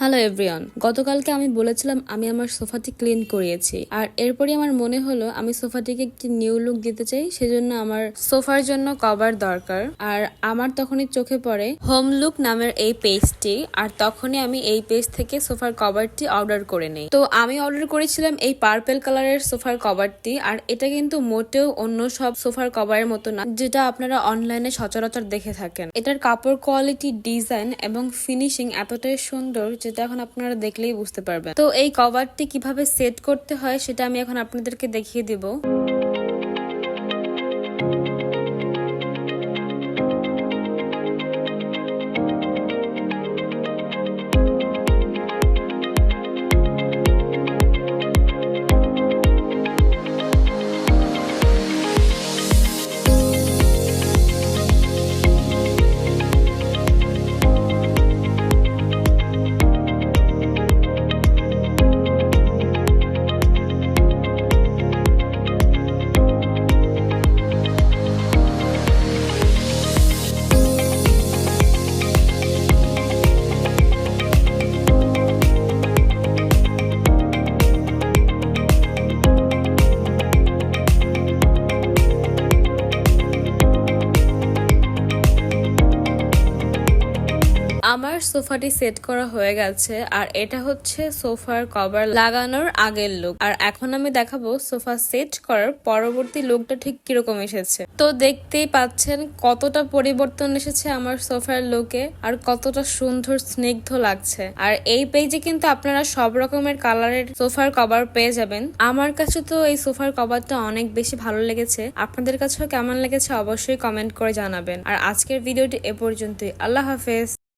Hello everyone গতকালকে আমি বলেছিলাম আমি আমার সোফাটি ক্লিন করিয়েছি। আর এরপরই আমার মনে হলো আমি সোফাটিকে একটি নিউ লুক দিতে চাই, সেজন্য আমার সোফার জন্য কভার দরকার। আর আমার তখনই চোখে পড়ে হোম লুক নামের এই পেজটি, আর তখনই আমি এই পেজ থেকে সোফার কভারটি অর্ডার করে নেই। তো আমি অর্ডার করেছিলাম এই পার্পেল কালারের সোফার কভারটি, আর এটা কিন্তু মোটেও অন্য সব সোফার কভারের মতো না, যেটা আপনারা অনলাইনে সচরাচর দেখে থাকেন। এটার কাপড় কোয়ালিটি, ডিজাইন এবং ফিনিশিং এতটাই সুন্দর যেটা এখন আপনারা দেখলেই বুঝতে পারবেন। তো এই কভারটি কীভাবে সেট করতে হয় সেটা আমি এখন আপনাদেরকে দেখিয়ে দিব। আমার সোফাটি সেট করা হয়ে গেছে, আর এটা হচ্ছে সোফার কভার লাগানোর আগের লুক আর এখন আমি দেখাবো সোফা সেট করার পরবর্তী লুকটা ঠিক কীরকম এসেছে। তো দেখতেই পাচ্ছেন কতটা পরিবর্তন এসেছে আমার সোফার লুকে আর কতটা সুন্দর স্নিগ্ধ লাগছে। আর এই পেজে কিন্তু আপনারা সব রকমের কালারের সোফার কভার পেয়ে যাবেন। আমার কাছে তো এই সোফার কভারটা অনেক বেশি ভালো লেগেছে। আপনাদের কাছেও কেমন লেগেছে অবশ্যই কমেন্ট করে জানাবেন। আর আজকের ভিডিওটি এ পর্যন্তই। আল্লাহ হাফেজ।